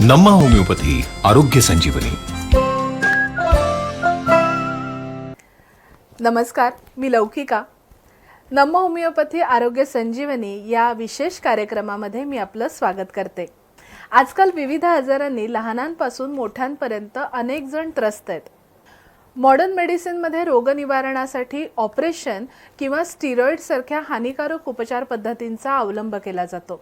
नम्मा homeopathy आरोग्य संजीवनी नमस्कार मी लौकिका नम होमिओपॅथी आरोग्य संजीवनी या विशेष कार्यक्रमामध्ये मी आपलं स्वागत करते. आजकाल विविध आजारांनी लहानांपासून मोठ्यांपर्यंत अनेक जण त्रस्त आहेत. मॉडर्न मेडिसिनमध्ये रोगनिवारणासाठी ऑपरेशन किंवा स्टिरॉइडसारख्या हानिकारक उपचार पद्धतींचा अवलंब केला जातो.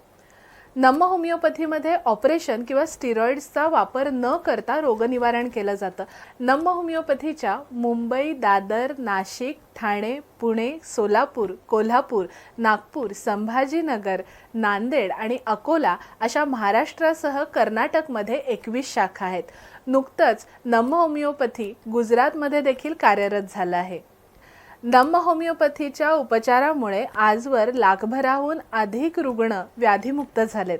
नम होमिओपॅथीमध्ये ऑपरेशन किंवा स्टिरॉइड्सचा वापर न करता रोगनिवारण केलं जातं. नम होमिओपॅथीच्या मुंबई दादर नाशिक ठाणे पुणे सोलापूर कोल्हापूर नागपूर संभाजीनगर नांदेड आणि अकोला अशा महाराष्ट्रासह कर्नाटकमध्ये एकवीस शाखा आहेत. नुकतंच नम होमिओपॅथी गुजरातमध्ये देखील कार्यरत झालं आहे. नम्म होमिओपॅथीच्या उपचारामुळे आजवर लाखभराहून अधिक रुग्ण व्याधीमुक्त झालेत.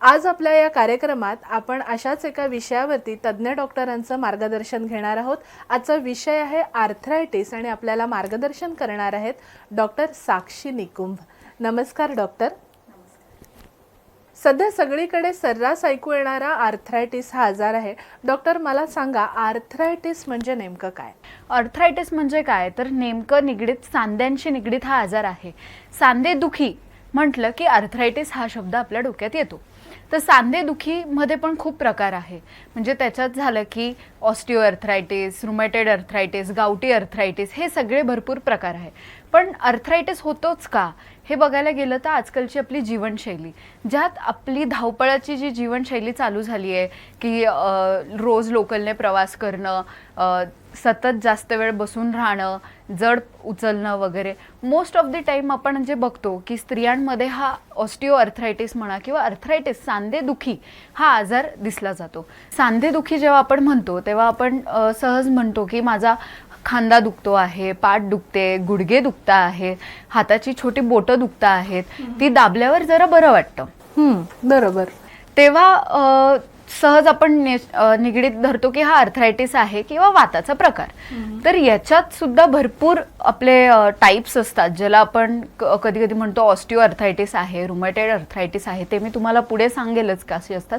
आज आपल्या या कार्यक्रमात आपण अशाच एका विषयावरती तज्ज्ञ डॉक्टरांचं मार्गदर्शन घेणार आहोत. आजचा विषय आहे आर्थरायटिस आणि आपल्याला मार्गदर्शन करणार आहेत डॉक्टर साक्षी निकुंभ. नमस्कार डॉक्टर. सध्या सगळीकडे सर्रास ऐकू येणारा आर्थरायटिस हा आजार आहे. डॉक्टर मला सांगा आर्थरायटिस म्हणजे नेमकं काय? अर्थरायटिस म्हणजे काय? तर नेमकं निगडीत सांध्यांशी निगडीत हा आजार आहे. सांधेदुखी म्हटलं की आर्थरायटिस हा शब्द आपल्या डोक्यात येतो. तर सांधेदुखीमध्ये पण खूप प्रकार आहे. म्हणजे त्याच्यात झालं की osteo arthritis rheumatoid arthritis gouty arthritis हे सगळे भरपूर प्रकार आहे. पण अर्थरायटिस होतोच का? हे बघायला गेलं तर आजकालची आपली जीवनशैली ज्यात आपली धावपळाची जी जीवनशैली चालू झाली आहे की रोज लोकलने प्रवास करणं सतत जास्त वेळ बसून राहणं जड उचलणं वगैरे मोस्ट ऑफ द टाईम आपण जे बघतो की स्त्रियांमध्ये हा ऑस्टिओ अर्थरायटिस म्हणा किंवा अर्थरायटिस सांधेदुखी हा आजार दिसला जातो. सांधेदुखी जेव्हा आपण म्हणतो तेव्हा आपण सहज म्हणतो की माझा खांदा दुखतो आहे पाठ दुखते गुडघे दुखता आहे हाताची छोटी बोटं दुखता आहेत ती दाबल्यावर जरा बरं वाटतं. बरोबर. तेव्हा सहज आपण निगडीत धरतो की हा अर्थरायटिस आहे किंवा वाताचा प्रकार. तर याच्यात सुद्धा भरपूर आपले टाईप्स असतात ज्याला आपण कधी कधी म्हणतो ऑस्टिओ अर्थरायटिस आहे रुमॅटेड अर्थरायटिस आहे ते मी तुम्हाला पुढे सांगेलच कसे असतात.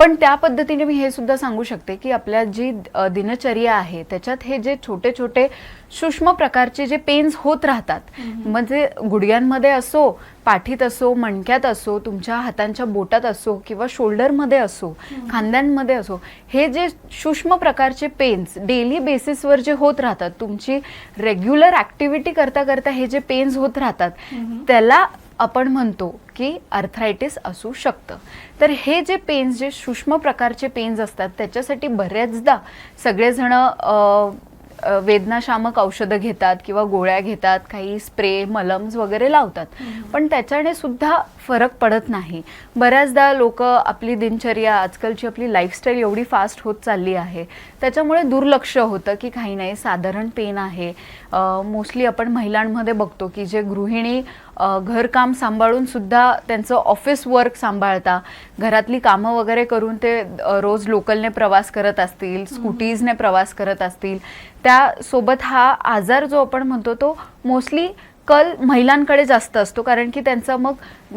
पण त्या पद्धतीने मी हे सुद्धा सांगू शकते की आपल्या जी दिनचर्या आहे त्याच्यात हे जे छोटे छोटे सूक्ष्म प्रकारचे जे पेन्स होत राहतात म्हणजे गुडघ्यांमध्ये असो पाठीत असो मणक्यात असो तुमच्या हातांच्या बोटात असो किंवा शोल्डरमध्ये असो खांद्यांमध्ये असो हे जे सूक्ष्म प्रकारचे पेन्स डेली बेसिसवर जे होत राहतात तुमची रेग्युलर ॲक्टिव्हिटी करता करता हे जे पेन्स होत राहतात त्याला आपण म्हणतो की अर्थरायटिस असू शकतं. तर हे जे पेन्स जे सूक्ष्म प्रकारचे पेन्स असतात त्याच्यासाठी बऱ्याचदा सगळेजण वेदनाशामक औषधं घेतात किंवा गोळ्या घेतात काही स्प्रे मलम्स वगैरे लावतात. पण त्याच्याने सुद्धा फरक पडत नाही. बऱ्याचदा लोक आपली दिनचर्या आजकालची आपली लाईफस्टाईल एवढी फास्ट होत चालली आहे. त्याच्यामुळे दुर्लक्ष होतं की काही नाही साधारण पेन आहे. मोस्टली आपण महिलांमध्ये बघतो की जे गृहिणी घरकाम सांभाळून सुद्धा त्यांचं ऑफिस वर्क सांभाळता. घरातली कामं वगैरे करून ते रोज लोकलने प्रवास करत असतील स्कूटीजने प्रवास करत असतील. त्यासोबत हा आजार जो आपण म्हणतो तो मोस्टली कल महिलांकडे जास्त असतो कारण की त्यांचं मग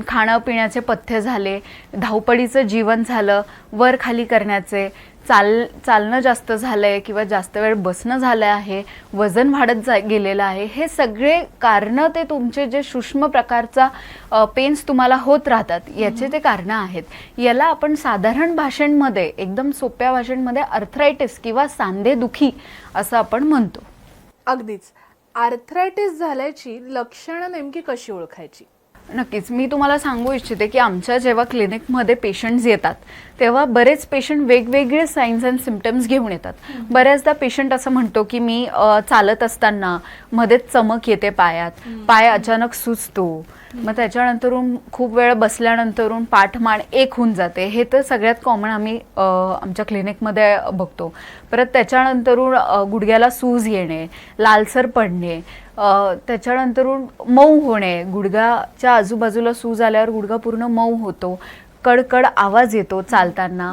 खाणं पिण्याचे पथ्य झाले धावपळीचं जीवन झालं वर खाली करण्याचे चाल चालणं जास्त झालं आहे किंवा जास्त वेळ बसणं झालं आहे वजन वाढत जा गेलेलं आहे हे सगळे कारणं ते तुमचे जे सूक्ष्म प्रकारचा पेन्स तुम्हाला होत राहतात याचे ते कारणं आहेत. याला आपण साधारण भाषेमध्ये एकदम सोप्या भाषेमध्ये अर्थरायटिस किंवा सांधेदुखी असं आपण म्हणतो. अगदीच. आर्थरायटिस झाल्याची लक्षणं नेमकी कशी ओळखायची? नक्कीच. मी तुम्हाला सांगू इच्छिते की आमच्या जेव्हा क्लिनिकमध्ये पेशंट्स येतात तेव्हा बरेच पेशंट वेगवेगळे साईन्स अँड सिमटम्स घेऊन येतात. बऱ्याचदा पेशंट असं म्हणतो की मी चालत असताना मध्येच चमक येते पायात. पाय अचानक सुचतो मग त्याच्यानंतरून खूप वेळ बसल्यानंतरून पाठमान एक होऊन जाते. हे तर सगळ्यात कॉमन आम्ही आमच्या क्लिनिकमध्ये बघतो. परत त्याच्यानंतरून गुडघ्याला सूज येणे लालसर पडणे त्याच्यानंतरून मऊ होणे. गुडघ्याच्या आजूबाजूला सूज आल्यावर गुडघा पूर्ण मऊ होतो. कडकड आवाज येतो चालताना.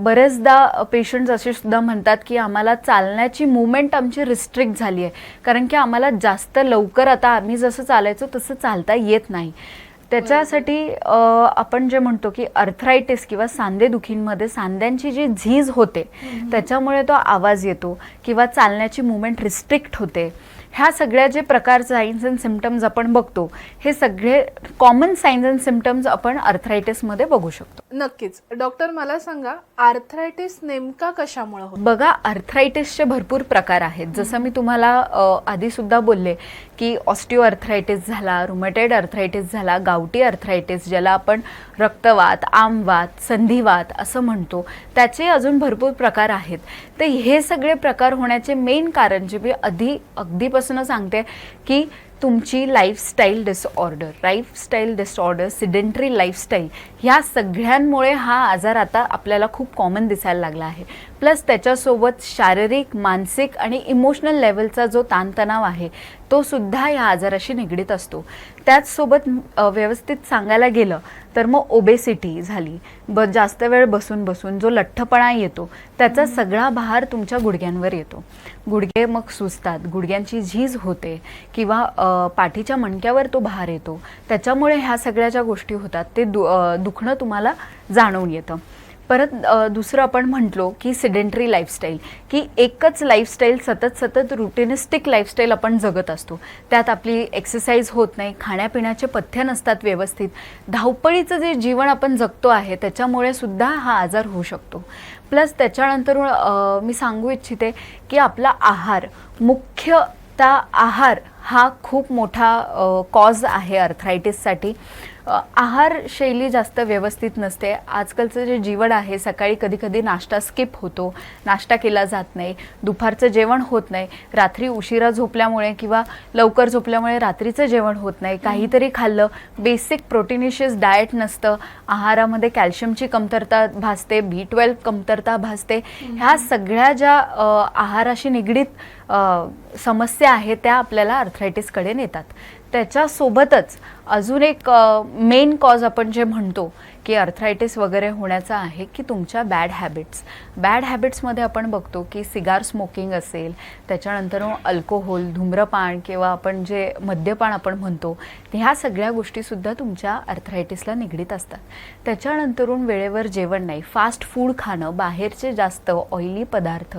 बरेचदा पेशंट्स असे सुद्धा म्हणतात की आम्हाला चालण्याची मुवमेंट आमची रिस्ट्रिक्ट झाली आहे कारण की आम्हाला जास्त लवकर आता आम्ही जसं चालायचो तसं चालता येत नाही. त्याच्यासाठी आपण जे म्हणतो की अर्थरायटिस किंवा सांधेदुखींमध्ये सांध्यांची जी झीज होते त्याच्यामुळे तो आवाज येतो किंवा चालण्याची मुवमेंट रिस्ट्रिक्ट होते. ह्या सगळ्या जे प्रकार सायन्स अँड सिमटम्स आपण बघतो हे सगळे कॉमन सायन्स अँड सिमटम्स आपण अर्थरायटिसमध्ये बघू शकतो. नक्कीच. डॉक्टर मला सांगा आर्थरायटिस नेमका कशामुळे होतो? बघा अर्थरायटिसचे भरपूर प्रकार आहेत. जसं मी तुम्हाला अ, आधी सुद्धा बोलले की ऑस्टिओ अर्थरायटिस झाला रुमेटेड अर्थरायटिस झाला गावठी अर्थरायटिस ज्याला आपण रक्तवात आमवात संधिवात असं म्हणतो त्याचे अजून भरपूर प्रकार आहेत. तर हे सगळे प्रकार होण्याचे मेन कारण जे मी आधी अगदीपासून सांगते की तुमची lifestyle disorder lifestyle disorder sedentary lifestyle ह्या सगळ्यांमुळे हा आजार आता आपल्याला खूप कॉमन दिसायला लागला आहे. प्लस त्याच्यासोबत शारीरिक मानसिक आणि इमोशनल लेवलचा जो ताणतणाव आहे तो सुद्धा या आजाराशी निगडीत असतो. त्याचसोबत व्यवस्थित सांगायला गेलं तर मग ओबेसिटी झाली. ब जास्त वेळ बसून बसून जो लठ्ठपणा येतो त्याचा सगळा भार तुमच्या गुडघ्यांवर येतो. गुडघे मग सुजतात गुडघ्यांची झीज होते किंवा पाठीच्या मणक्यावर तो भार येतो. त्याच्यामुळे ह्या सगळ्या ज्या गोष्टी होतात ते दु दुखणं तुम्हाला जाणवून येतं. परत दुसरं आपण म्हटलो की सिडेंटरी लाईफस्टाईल की एकच लाईफस्टाईल सतत सतत रुटिनिस्टिक लाईफस्टाईल आपण जगत असतो. त्यात आपली एक्सरसाइज होत नाही खाण्यापिण्याचे पथ्य नसतात व्यवस्थित. धावपळीचं जे जीवन आपण जगतो आहे त्याच्यामुळे सुद्धा हा आजार होऊ शकतो. प्लस त्याच्यानंतर मी सांगू इच्छिते की आपला आहार मुख्यतः आहार हा खूप मोठा कॉज आहे अर्थरायटिससाठी आहार शैली जास्त व्यवस्थित नसते. आजकालचं जे जीवन आहे सकाळी कधी कधी नाश्ता स्किप होतो. नाश्ता केला जात नाही. दुपारचं जेवण होत नाही. रात्री उशिरा झोपल्यामुळे किंवा लवकर झोपल्यामुळे रात्रीचं जेवण होत नाही. काहीतरी खाल्लं बेसिक प्रोटीनिशियस डाएट नसतं. आहारामध्ये कॅल्शियमची कमतरता भासते बी ट्वेल्व कमतरता भासते. ह्या सगळ्या ज्या आहाराशी निगडीत समस्या आहेत त्या आपल्याला अर्थरायटिसकडे नेतात. त्याच्यासोबतच अजून एक मेन कॉज आपण जे म्हणतो की अर्थरायटिस वगैरे होण्याचा आहे की तुमच्या बॅड हॅबिट्स बॅड हॅबिट्समध्ये आपण बघतो की सिगार स्मोकिंग असेल त्याच्यानंतर अल्कोहोल धूम्रपान किंवा आपण जे मद्यपान आपण म्हणतो ह्या सगळ्या गोष्टीसुद्धा तुमच्या अर्थरायटिसला निगडीत असतात. त्याच्यानंतरून वेळेवर जेवण नाही. फास्ट फूड खाणं बाहेरचे जास्त ऑइली पदार्थ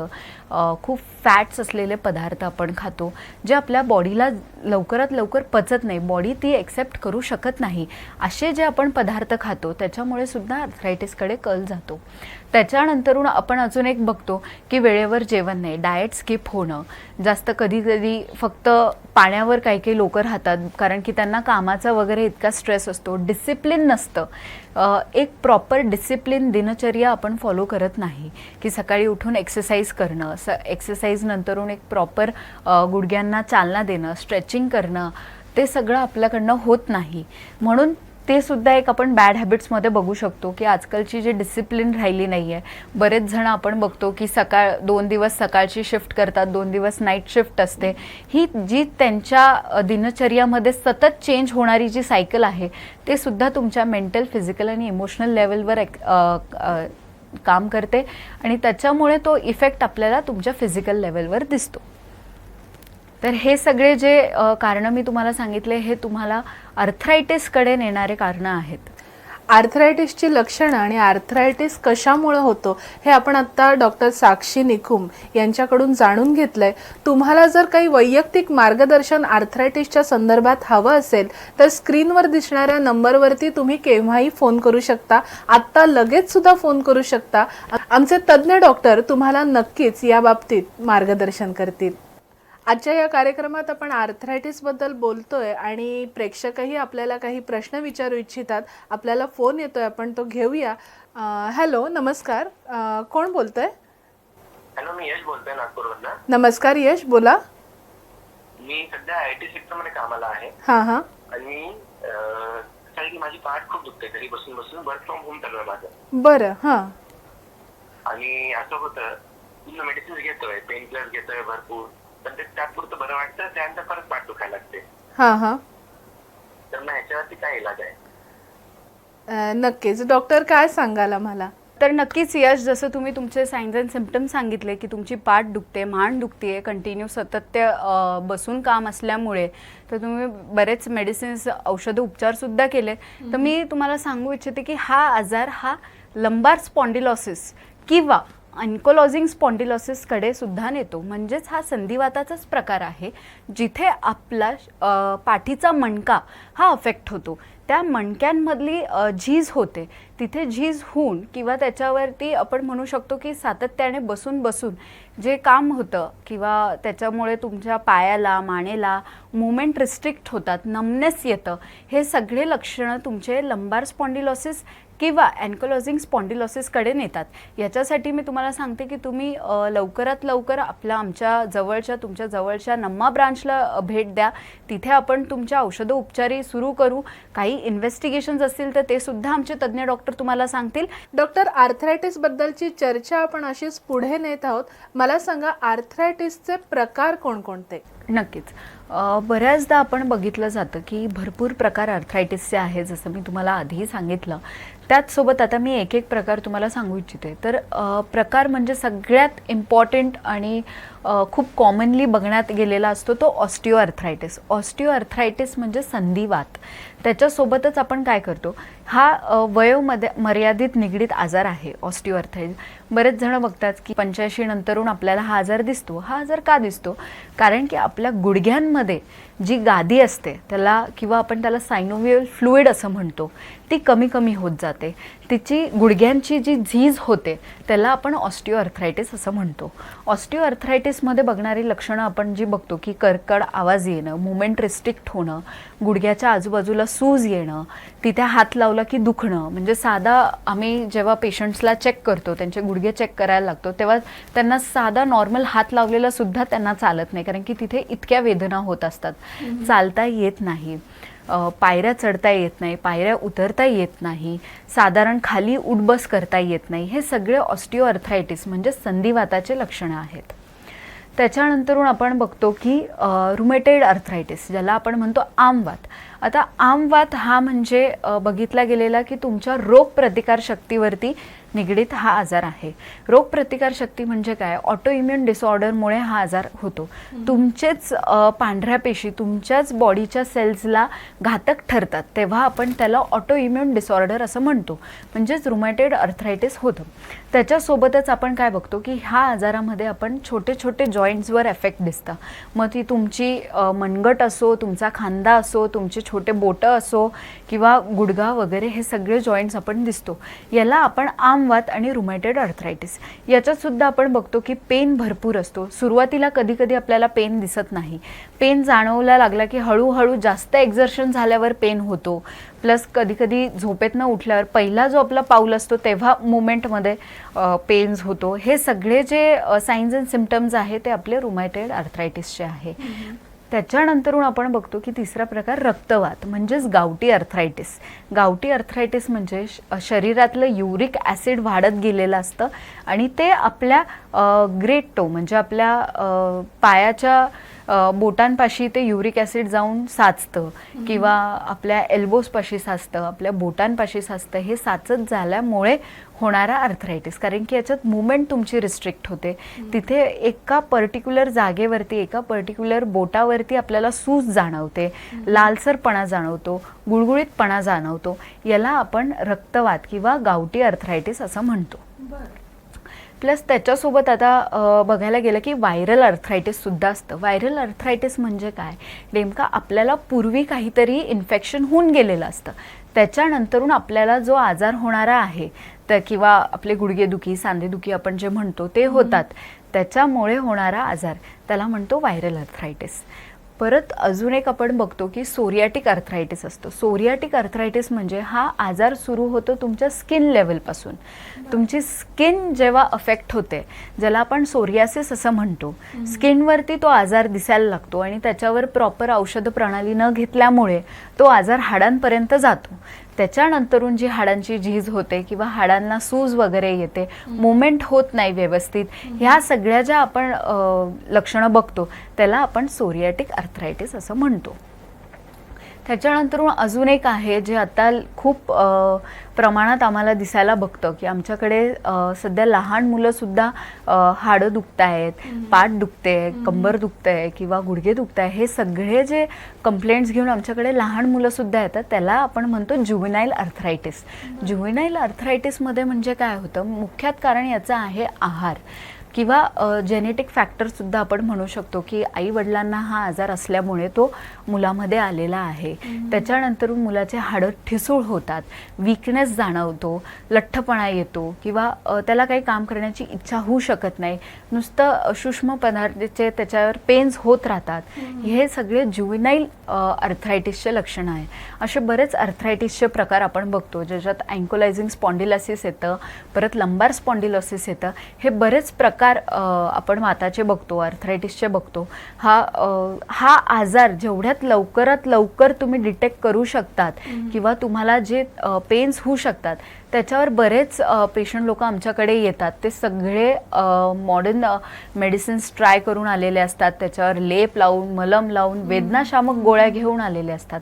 खूप फॅट्स असलेले पदार्थ आपण खातो जे आपल्या बॉडीला लवकरात लवकर पचत नाही. बॉडी ती एक्सेप्ट करू शकत नाही. असे जे आपण पदार्थ खातो त्याच्यामुळे सुद्धा अर्थरायटिसकडे कल जातो. त्याच्यानंतरून आपण अजून एक बघतो की वेळेवर जेवण नाही डाएट स्किप होणं. जास्त कधी कधी फक्त पाण्यावर काही काही लोक राहतात कारण की त्यांना कामाचा वगैरे इतका स्ट्रेस असतो. डिसिप्लिन नसतं. एक प्रॉपर डिसिप्लिन दिनचर्या आपण फॉलो करत नाही की सकाळी उठून एक्सरसाइज करणं स एक्सरसाइज नंतरून एक प्रॉपर गुडघ्यांना चालना देणं स्ट्रेचिंग करणं ते सगळं आपल्याकडनं होत नाही. म्हणून ते सुद्धा एक आपण बॅड हॅबिट्समध्ये बघू शकतो की आजकालची जी डिसिप्लिन राहिली नाही आहे बरेच जण आपण बघतो की सकाळ दोन दिवस सकाळची शिफ्ट करतात दोन दिवस नाईट शिफ्ट असते. ही जी त्यांच्या दिनचर्यामध्ये सतत चेंज होणारी जी सायकल आहे ते सुद्धा तुमच्या मेंटल फिजिकल आणि इमोशनल लेवलवर एक काम करते आणि त्याच्यामुळे तो इफेक्ट आपल्याला तुमच्या फिजिकल लेवलवर दिसतो. तर हे सगळे जे कारणं मी तुम्हाला सांगितले हे तुम्हाला अर्थरायटिसकडे नेणारे कारणं आहेत. आर्थरायटिसची लक्षणं आणि आर्थरायटिस कशामुळं होतो हे आपण आत्ता डॉक्टर साक्षी निकुम यांच्याकडून जाणून घेतलंय. तुम्हाला जर काही वैयक्तिक मार्गदर्शन आर्थरायटिसच्या संदर्भात हवं असेल तर स्क्रीनवर दिसणाऱ्या नंबरवरती तुम्ही केव्हाही फोन करू शकता. आत्ता लगेच सुद्धा फोन करू शकता. आमचे तज्ज्ञ डॉक्टर तुम्हाला नक्कीच या बाबतीत मार्गदर्शन करतील. आजच्या या कार्यक्रमात आपण आर्थरायटिसबद्दल बोलतोय आणि प्रेक्षकही आपल्याला काही प्रश्न विचारू इच्छितात. आपल्याला फोन येतोय आपण तो घेऊया. हॅलो नमस्कार. अं, कोण बोलतोय? हॅलो मी यश बोलतोय नागपूरमधनं. नमस्कार यश बोला. मी सध्या आय टी सेक्टरमध्ये कामाला आहे. हां हां. आणि अं, कसं आहे की माझी पाठ खूप दुखते घरी बसून बसून वर्क फ्रॉम होम चालू आहे माझं. बरं हां. आणि असं होतं मेडिसिन घेतोय पेन किलर घेतोय भरपूर. पण ते तात्पुरतं बरं वाटतं त्यानंतर परत पाठ दुखायला लागते. हां हां. तर मग ह्याच्यावरती काय इलाज आहे? अं, नक्कीच. डॉक्टर काय सांगाल आम्हाला? तर नक्कीच यश जसं तुम्ही तुमचे सायन्स अँड सिम्पटम्स सांगितले की तुमची पाठ दुखते मान दुखते कंटिन्यू सतत ते अ, बसून काम असल्यामुळे तर तुम्ही बरेच मेडिसिन्स औषधं उपचारसुद्धा केले. तर मी तुम्हाला सांगू इच्छिते की हा आजार हा लंबार स्पॉन्डिलॉसिस किंवा अनकोलॉजिंग स्पॉन्डिलॉसिसकडे सुद्धा नेतो. म्हणजेच हा संधिवाताचाच प्रकार आहे जिथे आपला पाठीचा मणका हा अफेक्ट होतो. त्या मणक्यांमधली झीज होते. तिथे झीज होऊन किंवा त्याच्यावरती आपण म्हणू शकतो की सातत्याने बसून बसून जे काम होतं किंवा त्याच्यामुळे तुमच्या पायाला मानेला मुवमेंट रिस्ट्रिक्ट होतात नमनेस येतं हे सगळे लक्षणं तुमचे लंबार स्पॉन्डिलॉसिस किंवा अँकोलॉजिंग स्पॉन्डिलॉसिसकडे नेतात. याच्यासाठी मी तुम्हाला सांगते की तुम्ही लवकरात लवकर आपल्या आमच्या जवळच्या तुमच्या जवळच्या नम्मा ब्रांचला भेट द्या. तिथे आपण तुमच्या औषधं उपचारी सुरू करू. काही इन्व्हेस्टिगेशन्स असतील तर ते सुद्धा आमचे तज्ज्ञ डॉक्टर तुम्हाला सांगतील. डॉक्टर आर्थरायटिस बद्दलची चर्चा आपण अशीच पुढे नेत आहोत. मला सांगा आर्थरायटिसचे प्रकार कोणकोणते? नक्कीच. बऱ्याचदा आपण बघितलं जातं की भरपूर प्रकार अर्थरायटिसचे आहे जसं मी तुम्हाला आधीही सांगितलं. त्याचसोबत आता मी एक एक प्रकार तुम्हाला सांगू इच्छिते. तर प्रकार म्हणजे सगळ्यात इम्पॉर्टंट आणि खूप कॉमनली बघण्यात गेलेला असतो तो ऑस्टिओ अर्थरायटिस ऑस्टिओ अर्थरायटिस म्हणजे संधिवात. त्याच्यासोबतच आपण काय करतो? हा वयोमध्ये मर्यादित निगडीत आजार आहे ऑस्टिओ अर्थरायटिस बरेच जण बघतात की पंच्याऐंशी नंतरून आपल्याला हा आजार दिसतो. हा आजार का दिसतो? कारण की आपल्या गुडघ्यांमध्ये जी गादी असते त्याला किंवा आपण त्याला सायनोवियल फ्लुइड असं म्हणतो ती कमी कमी होत जाते. तिची गुडघ्यांची जी झीज होते त्याला आपण ऑस्टिओ अर्थरायटिस असं म्हणतो. ऑस्टिओ अर्थरायटिसमध्ये बघणारी लक्षणं आपण जी बघतो की कर्कड आवाज येणं मुवमेंट रिस्ट्रिक्ट होणं गुडघ्याच्या आजूबाजूला सूज येणं तिथे हात लावला की दुखणं म्हणजे साधा आम्ही जेव्हा पेशंट्सला चेक करतो त्यांचे गुडघे चेक करायला लागतो तेव्हा त्यांना साधा नॉर्मल हात लावलेला सुद्धा त्यांना चालत नाही कारण की तिथे इतक्या वेदना होत असतात. चालता येत नाही. पायऱ्या चढता येत नाही पायऱ्या उतरता येत नाही साधारण खाली उठबस करता येत नाही हे सगळे ऑस्टिओ अर्थरायटिस म्हणजे संधिवाताचे लक्षणं आहेत. त्याच्यानंतरून आपण बघतो की रुमेटेड अर्थरायटिस ज्याला आपण म्हणतो आमवात. आता आमवात हा म्हणजे बघितला गेलेला की तुमच्या रोगप्रतिकार शक्तीवरती निगडीत हा आजार आहे. रोगप्रतिकार शक्ती म्हणजे काय? ऑटो इम्युन डिसऑर्डरमुळे हा आजार होतो. तुमचेच पांढऱ्या पेशी तुमच्याच बॉडीच्या सेल्सला घातक ठरतात. तेव्हा आपण त्याला ऑटो इम्युन डिसऑर्डर असं म्हणतो. म्हणजेच रुमॅटेड अर्थरायटिस होतं. त्याच्यासोबतच आपण काय बघतो की ह्या आजारामध्ये आपण छोटे छोटे जॉईंट्सवर एफेक्ट दिसतं. मग ती तुमची मनगट असो तुमचा खांदा असो तुमचे छोटे बोटं असो किंवा गुडघा वगैरे हे सगळे जॉईंट्स आपण दिसतो. याला आपण आमवात आणि रुमॅटेड अर्थरायटिस याच्यात सुद्धा आपण बघतो की पेन भरपूर असतो. सुरुवातीला कधी कधी आपल्याला पेन दिसत नाही. पेन जाणवला लागला की हळूहळू जास्त एक्झर्शन झाल्यावर पेन होतो. प्लस कधीकधी झोपेतनं उठल्यावर पहिला जो आपला पाऊल असतो तेव्हा मुमेंटमध्ये पेन्स होतो. हे सगळे जे साईन्स अँड सिमटम्स आहे ते आपले रुमॅटेड अर्थरायटिसचे आहे. त्याच्यानंतरून आपण बघतो की तिसरा प्रकार रक्तवात म्हणजेच गावठी अर्थरायटिस गावठी अर्थरायटिस म्हणजे शरीरातलं युरिक ॲसिड वाढत गेलेलं असतं आणि ते आपल्या ग्रेट टो म्हणजे आपल्या पायाच्या बोटांपाशी ते युरिक ॲसिड जाऊन साचतं किंवा आपल्या एल्बोजपाशी साचतं आपल्या बोटांपाशी साचतं हे साचत झाल्यामुळे होणारा अर्थरायटिस कारण की याच्यात मुवमेंट तुमची रिस्ट्रिक्ट होते. तिथे एका पर्टिक्युलर जागेवरती एका पर्टिक्युलर बोटावरती आपल्याला सूज जाणवते. लालसरपणा जाणवतो. गुळगुळीतपणा जाणवतो. याला आपण रक्तवात किंवा गावठी अर्थरायटिस असं म्हणतो. प्लस त्याच्यासोबत आता बघायला गेलं की व्हायरल अर्थरायटिस सुद्धा असतं. व्हायरल अर्थरायटिस म्हणजे काय? नेमका आपल्याला पूर्वी काहीतरी इन्फेक्शन होऊन गेलेलं असतं. त्याच्यानंतरून आपल्याला जो आजार होणारा आहे तर किंवा आपले गुडघेदुखी सांधेदुखी आपण जे म्हणतो ते होतात. त्याच्यामुळे होणारा आजार. त्याला म्हणतो व्हायरल अर्थरायटिस. परत अजून एक आपण बघतो की सोरियाटिक अर्थरायटिस असतो. सोरियाटिक अर्थरायटिस म्हणजे हा आजार सुरू होतो तुमच्या स्किन लेवलपासून तुमची स्किन जेव्हा अफेक्ट होते ज्याला आपण सोरियासिस असं म्हणतो स्किनवरती तो आजार दिसायला लागतो आणि त्याच्यावर प्रॉपर औषध प्रणाली न घेतल्यामुळे तो आजार हाडांपर्यंत जातो. त्याच्यानंतरून जी हाडांची झीज होते किंवा हाडांना सूज वगैरे येते मुवमेंट होत नाही व्यवस्थित ह्या सगळ्या ज्या आपण लक्षणं बघतो त्याला आपण सोरियाटिक अर्थरायटिस असं म्हणतो. त्याच्यानंतर अजून एक आहे जे आता खूप प्रमाणात आम्हाला दिसायला बघतं की आमच्याकडे सध्या लहान मुलंसुद्धा हाडं दुखत आहेत पाठ दुखते कंबर दुखते किंवा गुडघे दुखत आहे हे सगळे जे कंप्लेंट्स घेऊन आमच्याकडे लहान मुलंसुद्धा येतात त्याला आपण म्हणतो ज्युविनाईल अर्थरायटिस ज्युविनाईल अर्थरायटिसमध्ये म्हणजे काय होतं? मुख्यात कारण याचं आहे आहार. किंवा जेनेटिक फॅक्टरसुद्धा आपण म्हणू शकतो की आई वडिलांना हा आजार असल्यामुळे तो मुलामध्ये आलेला आहे. त्याच्यानंतर मुलाचे हाडं ठिसूळ होतात वीकनेस जाणवतो लठ्ठपणा येतो किंवा त्याला काही काम करण्याची इच्छा होऊ शकत नाही. नुसतं सूक्ष्म पदार्थाचे त्याच्यावर पेन्स होत राहतात. हे सगळे ज्युविनाईल अर्थरायटिसचे लक्षणं आहे असे बरेच अर्थरायटिसचे प्रकार आपण बघतो ज्याच्यात अँकोलायझिंग स्पॉन्डिलासिस येतं परत लंबार स्पॉन्डिलोसिस येतं. हे बरेच प्रकार अ, आपण माताचे बघतो अर्थरायटिसचे बघतो हा हा आजार जेवढ्यात लवकरात लवकर तुम्ही डिटेक्ट करू शकतात किंवा तुम्हाला जे पेन्स होऊ शकतात त्याच्यावर बरेच पेशंट लोक आमच्याकडे येतात. ते सगळे मॉडर्न मेडिसिन्स ट्राय करून आलेले असतात. त्याच्यावर लेप लावून मलम लावून वेदनाशामक गोळ्या घेऊन आलेले असतात.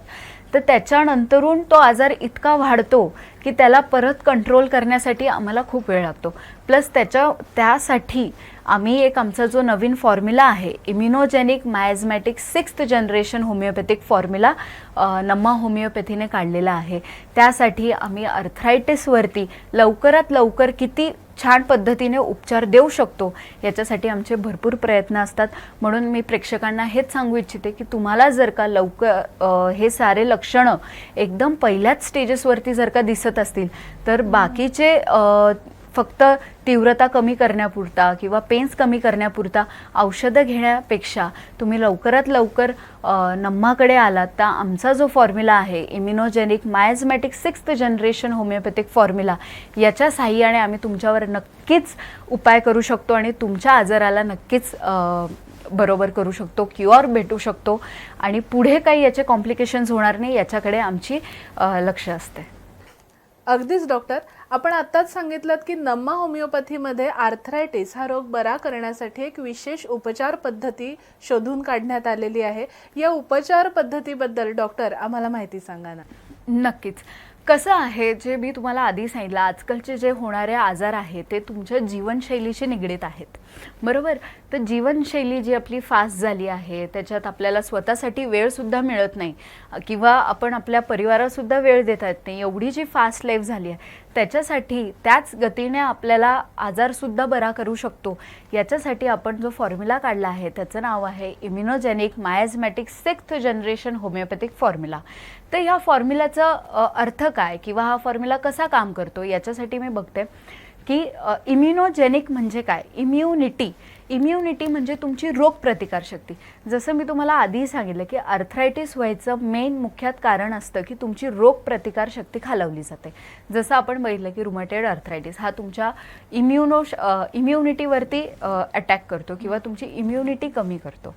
तर त्याच्यानंतरून तो आजार इतका वाढतो की त्याला परत कंट्रोल करण्यासाठी आम्हाला खूप वेळ लागतो. प्लस त्याच्या त्यासाठी आम्ही एक आमचा जो नवीन फॉर्म्युला आहे immunogenic miasmatic sixth generation homeopathic formula नम्मा होमिओपॅथीने काढलेला आहे. त्यासाठी आम्ही अर्थरायटिसवरती लवकरात लवकर किती छान पद्धतीने उपचार देऊ शकतो याच्यासाठी आमचे भरपूर प्रयत्न असतात. म्हणून मी प्रेक्षकांना हेच सांगू इच्छिते की तुम्हाला जर का लवकर हे सारे लक्षणं एकदम पहिल्याच स्टेजेसवरती जर का दिसत असतील तर बाकीचे फक्त तीव्रता कमी करण्यापुरता किंवा पेन्स कमी करण्यापुरता औषधं घेण्यापेक्षा तुम्ही लवकरात लवकर नम्माकडे आलात तर आमचा जो फॉर्म्युला आहे immunogenic miasmatic sixth generation homeopathic formula याच्या साह्याने आम्ही तुमच्यावर नक्कीच उपाय करू शकतो आणि तुमच्या आजाराला नक्कीच बरोबर करू शकतो क्युअर भेटू शकतो. आणि पुढे काही याचे कॉम्प्लिकेशन्स होणार नाही याच्याकडे आमची लक्ष असते. अगदीच डॉक्टर आपण आत्ताच सांगितलं की नम्मा होमिओपॅथीमध्ये आर्थरायटिस हा रोग बरा करण्यासाठी एक विशेष उपचार पद्धती शोधून काढण्यात आलेली आहे. या उपचार पद्धतीबद्दल डॉक्टर आम्हाला माहिती सांगा ना. नक्कीच. कसं आहे जे मी तुम्हाला आधी सांगितलं आजकालचे जे होणारे आजार आहेत ते तुमच्या जीवनशैलीशी निगडीत आहेत. बरोबर? तर जीवनशैली जी आपली फास्ट झाली आहे त्याच्यात आपल्याला स्वतःसाठी वेळसुद्धा मिळत नाही किंवा आपण आपल्या परिवारासुद्धा वेळ देता येत नाही. एवढी जी फास्ट लाईफ झाली आहे त्याच्यासाठी त्याच गतीने आपल्याला आजारसुद्धा बरा करू शकतो. याच्यासाठी आपण जो फॉर्म्युला काढला आहे त्याचं नाव आहे immunogenic miasmatic sixth generation homeopathic formula तर ह्या फॉर्म्युलाचा अर्थ काय? किंवा हा फॉर्म्युला कसा काम करतो? याच्यासाठी मी बघते. की इम्युनोजेनिक म्हणजे काय? इम्युनिटी इम्युनिटी म्हणजे तुमची रोगप्रतिकारशक्ती जसं मी तुम्हाला आधी सांगितलं की अर्थरायटिस व्हायचं मेन मुख्यात कारण असतं की तुमची रोगप्रतिकारशक्ती खालवली जाते. जसं आपण बघितलं की रुमॅटेड अर्थरायटिस हा तुमच्या इम्युनो इम्युनिटीवरती अटॅक करतो किंवा तुमची इम्युनिटी कमी करतो.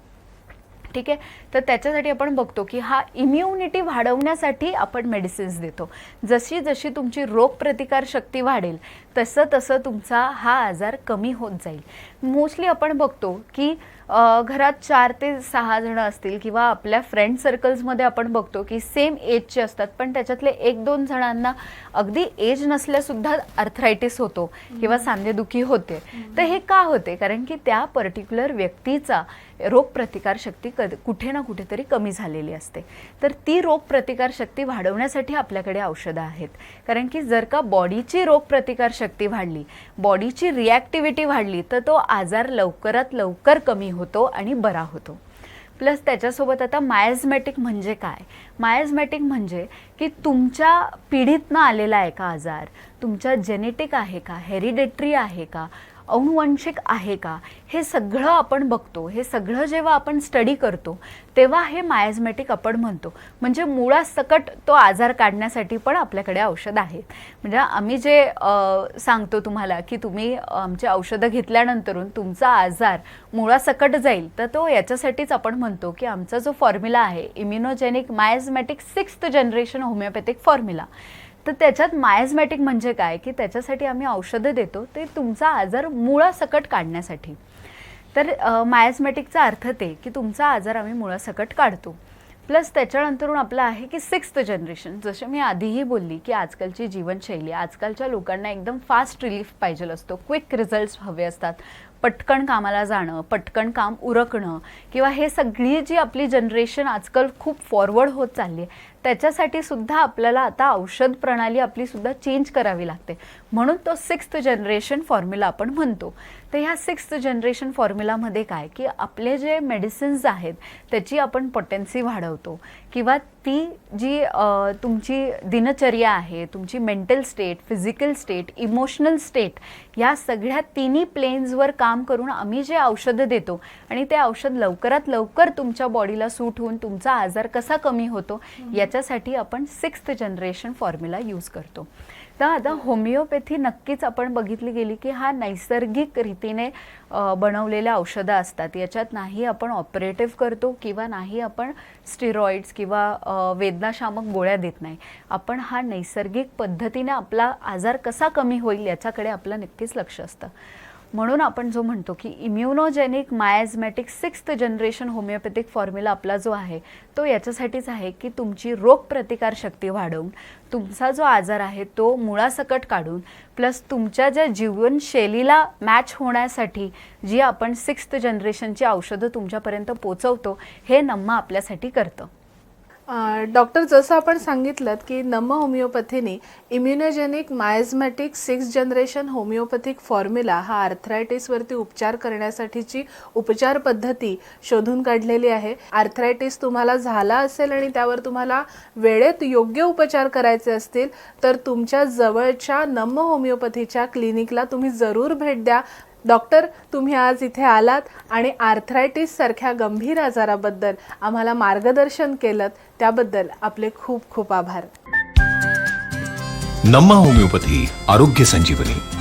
ठीक आहे? तर त्याच्यासाठी आपण बघतो की हा इम्युनिटी वाढवण्यासाठी आपण मेडिसिन्स देतो. जशी जशी तुमची रोगप्रतिकार शक्ती वाढेल तसं तसं तुमचा हा आजार कमी होत जाईल. मोस्टली आपण बघतो की घरात चार ते सहा जण असतील किंवा आपल्या फ्रेंड सर्कल्समध्ये आपण बघतो की सेम एजचे असतात पण त्याच्यातले एक दोन जणांना अगदी एज नसल्यासुद्धा अर्थरायटिस होतो किंवा सांधेदुखी होते. तर हे का होते? कारण की त्या पर्टिक्युलर व्यक्तीचा रोगप्रतिकार शक्ती कद कुठे ना कुठेतरी कमी झालेली असते. तर ती रोगप्रतिकार शक्ती वाढवण्यासाठी आपल्याकडे औषधं आहेत. कारण की जर का बॉडीची रोगप्रतिकार शक्ती वाढली बॉडीची रिॲक्टिव्हिटी वाढली तर तो आजार लवकरात लवकर कमी होतो आणि बरा होतो. प्लस त्याच्यासोबत आता मायझमॅटिक म्हणजे काय? मायझमॅटिक म्हणजे की तुमच्या पिढीतनं आलेला आहे का आजार? तुमच्या जेनेटिक आहे का? हेरिडेटरी आहे का? अनुवंशिक आहे का? हे सगळं आपण बघतो. हे सगळं जेव्हा आपण स्टडी करतो तेव्हा हे मायझमॅटिक आपण म्हणतो. म्हणजे मुळासकट तो आजार काढण्यासाठी पण आपल्याकडे औषध आहेत म्हणजे आम्ही जे सांगतो तुम्हाला की तुम्ही आमचे औषधं घेतल्यानंतरून तुमचा आजार मुळासकट जाईल तर तो याच्यासाठीच आपण म्हणतो की आमचा जो फॉर्म्युला आहे immunogenic miasmatic sixth generation homeopathic formula तर त्याच्यात मायझमॅटिक म्हणजे काय? की त्याच्यासाठी आम्ही औषधं देतो. ते तुमचा आजार मुळासकट काढण्यासाठी. तर मायझमॅटिकचा अर्थ ते की तुमचा आजार आम्ही मुळासकट काढतो. प्लस त्याच्यानंतरून आपलं आहे की सिक्स्थ जनरेशन. जसं मी आधीही बोलली की आजकालची जीवनशैली आजकालच्या लोकांना एकदम फास्ट रिलीफ पाहिजे असतो. क्विक रिझल्ट्स हवे असतात. पटकन कामाला जाणं पटकन काम उरकणं किंवा हे सगळी जी आपली जनरेशन आजकाल खूप फॉरवर्ड होत चालली आहे त्याच्यासाठी सुद्धा आपल्याला आता औषध प्रणाली आपली सुद्धा चेंज करावी लागते. म्हणून तो सिक्स्थ जनरेशन फॉर्म्युला आपण म्हणतो. तर ह्या सिक्स्थ जनरेशन फॉर्म्युलामध्ये काय? की आपले जे मेडिसिन्स आहेत त्याची आपण पोटेन्सी वाढवतो. किंवा ती जी तुमची दिनचर्या आहे तुमची mental state physical state emotional state या सगळ्या तिन्ही प्लेन्सवर काम करून आम्ही जे औषधं देतो आणि ते औषध लवकरात लवकर तुमच्या बॉडीला सूट होऊन तुमचा आजार कसा कमी होतो याच्यासाठी आपण सिक्स्थ जनरेशन फॉर्म्युला यूज करतो. तर आता होमिओपॅथी नक्कीच आपण बघितली गेली की हा नैसर्गिक रीतीने बनवलेल्या औषधं असतात. याच्यात नाही आपण ऑपरेटिव्ह करतो किंवा नाही आपण स्टिरॉइड्स किंवा किंवा वेदनाशामक गोळ्या देत नाही. आपण हा नैसर्गिक पद्धतीने आपला आजार कसा कमी होईल याच्याकडे आपलं नक्कीच लक्ष असतं. म्हणून आपण जो म्हणतो की immunogenic miasmatic sixth generation homeopathic formula आपला जो आहे तो याच्यासाठीच आहे की तुमची रोगप्रतिकार शक्ती वाढवून तुमचा जो आजार आहे तो मुळासकट काढून प्लस तुमच्या ज्या जीवनशैलीला मॅच होण्यासाठी जी आपण सिक्स्थ जनरेशनची औषधं तुमच्यापर्यंत पोचवतो हे नम्मा आपल्यासाठी करतं. डॉक्टर जसं आपण सांगितलं की नम होमिओपॅथीने immunogenic miasmatic six generation homeopathic formula हा आर्थरायटिसवरती उपचार करण्यासाठीची उपचार पद्धती शोधून काढलेली आहे. आर्थरायटिस तुम्हाला झाला असेल आणि त्यावर तुम्हाला वेळेत योग्य उपचार करायचे असतील तर तुमच्या जवळच्या नम होमिओपॅथीच्या क्लिनिकला तुम्ही जरूर भेट द्या. डॉक्टर तुम्ही आज इथे आलात आणि आर्थरायटिस सारख्या गंभीर आजाराबद्दल आम्हाला मार्गदर्शन केलं त्याबद्दल आपले खूप खूप आभार. नम्मा होमिओपॅथी आरोग्य संजीवनी.